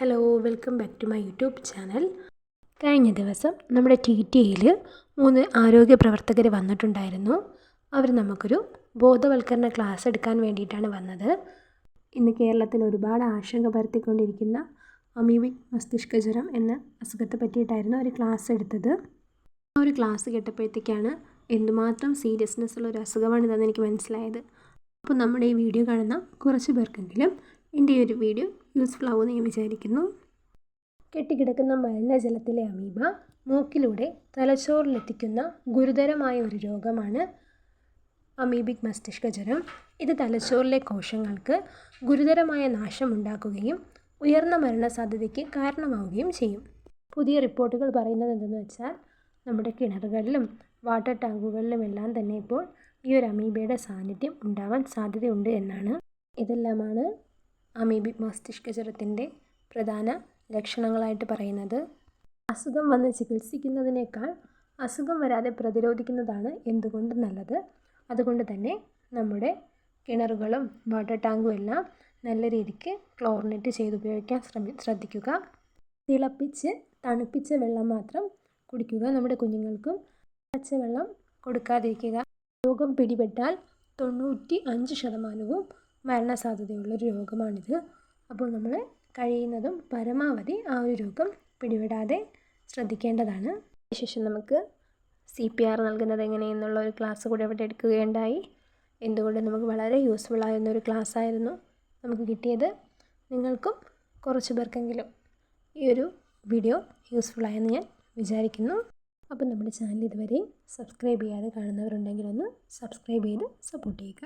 Hello welcome back to my YouTube channel കഴിഞ്ഞ ദിവസം നമ്മുടെ ടി ടി എയിൽ മൂന്ന് ആരോഗ്യ പ്രവർത്തകർ വന്നിട്ടുണ്ടായിരുന്നു. അവർ നമുക്കൊരു ബോധവൽക്കരണ ക്ലാസ് എടുക്കാൻ വേണ്ടിയിട്ടാണ് വന്നത്. ഇന്ന് കേരളത്തിൽ ഒരുപാട് ആശങ്ക പരത്തിക്കൊണ്ടിരിക്കുന്ന അമീബിക് മസ്തിഷ്ക ജ്വരം എന്ന അസുഖത്തെ പറ്റിയിട്ടായിരുന്നു അവർ ക്ലാസ് എടുത്തത്. ആ ഒരു ക്ലാസ് കേട്ടപ്പോഴത്തേക്കാണ് എന്തുമാത്രം സീരിയസ്നെസ് ഉള്ള ഒരു അസുഖമാണിതെന്ന് എനിക്ക് മനസ്സിലായത്. അപ്പോൾ നമ്മുടെ ഈ വീഡിയോ കാണുന്ന കുറച്ച് പേർക്കെങ്കിലും എന്റെ ഈ ഒരു വീഡിയോ യൂസ്ഫുൾ ആവുമെന്ന് ഞാൻ വിചാരിക്കുന്നു. കെട്ടിക്കിടക്കുന്ന മലിനജലത്തിലെ അമീബ മൂക്കിലൂടെ തലച്ചോറിലെത്തിക്കുന്ന ഗുരുതരമായ ഒരു രോഗമാണ് അമീബിക് മസ്തിഷ്ക ജ്വരം. ഇത് തലച്ചോറിലെ കോശങ്ങൾക്ക് ഗുരുതരമായ നാശമുണ്ടാക്കുകയും ഉയർന്ന മരണസാധ്യതയ്ക്ക് കാരണമാവുകയും ചെയ്യും. പുതിയ റിപ്പോർട്ടുകൾ പറയുന്നത് എന്തെന്ന് വെച്ചാൽ നമ്മുടെ കിണറുകളിലും വാട്ടർ ടാങ്കുകളിലും എല്ലാം തന്നെ ഇപ്പോൾ ഈ ഒരു അമീബയുടെ സാന്നിധ്യം ഉണ്ടാവാൻ സാധ്യതയുണ്ട് എന്നാണ്. ഇതെല്ലാമാണ് അമീബിക് മസ്തിഷ്ക ജ്വരത്തിന്റെ പ്രധാന ലക്ഷണങ്ങളായിട്ട് പറയുന്നത്. അസുഖം വന്ന് ചികിത്സിക്കുന്നതിനേക്കാൾ അസുഖം വരാതെ പ്രതിരോധിക്കുന്നതാണ് എന്തുകൊണ്ട് നല്ലത്? അതുകൊണ്ട് തന്നെ നമ്മുടെ കിണറുകളും വാട്ടർ ടാങ്കും എല്ലാം നല്ല രീതിക്ക് ക്ലോറിനേറ്റ് ചെയ്ത് ഉപയോഗിക്കാൻ ശ്രമി ശ്രദ്ധിക്കുക. തിളപ്പിച്ച് തണുപ്പിച്ച വെള്ളം മാത്രം കുടിക്കുക. നമ്മുടെ കുഞ്ഞുങ്ങൾക്കും പച്ചവെള്ളം കൊടുക്കാതിരിക്കുക. രോഗം പിടിപെട്ടാൽ തൊണ്ണൂറ്റി അഞ്ച് ശതമാനവും മരണസാധ്യതയുള്ളൊരു രോഗമാണിത്. അപ്പോൾ നമ്മൾ കഴിയുന്നതും പരമാവധി ആ ഒരു രോഗം പിടിവിടാതെ ശ്രദ്ധിക്കേണ്ടതാണ്. ശേഷം നമുക്ക് സി പി ആർ നൽകുന്നത് എങ്ങനെയെന്നുള്ള ഒരു ക്ലാസ് കൂടെ ഇവിടെ എടുക്കുകയുണ്ടായി. എന്തുകൊണ്ട് നമുക്ക് വളരെ യൂസ്ഫുൾ ആയിരുന്ന ഒരു ക്ലാസ് ആയിരുന്നു നമുക്ക് കിട്ടിയത്. നിങ്ങൾക്കും കുറച്ച് പേർക്കെങ്കിലും ഈ ഒരു വീഡിയോ യൂസ്ഫുൾ ആയെന്ന് ഞാൻ വിചാരിക്കുന്നു. അപ്പം നമ്മുടെ ചാനൽ ഇതുവരെയും സബ്സ്ക്രൈബ് ചെയ്യാതെ കാണുന്നവരുണ്ടെങ്കിൽ ഒന്ന് സബ്സ്ക്രൈബ് ചെയ്ത് സപ്പോർട്ട് ചെയ്യുക.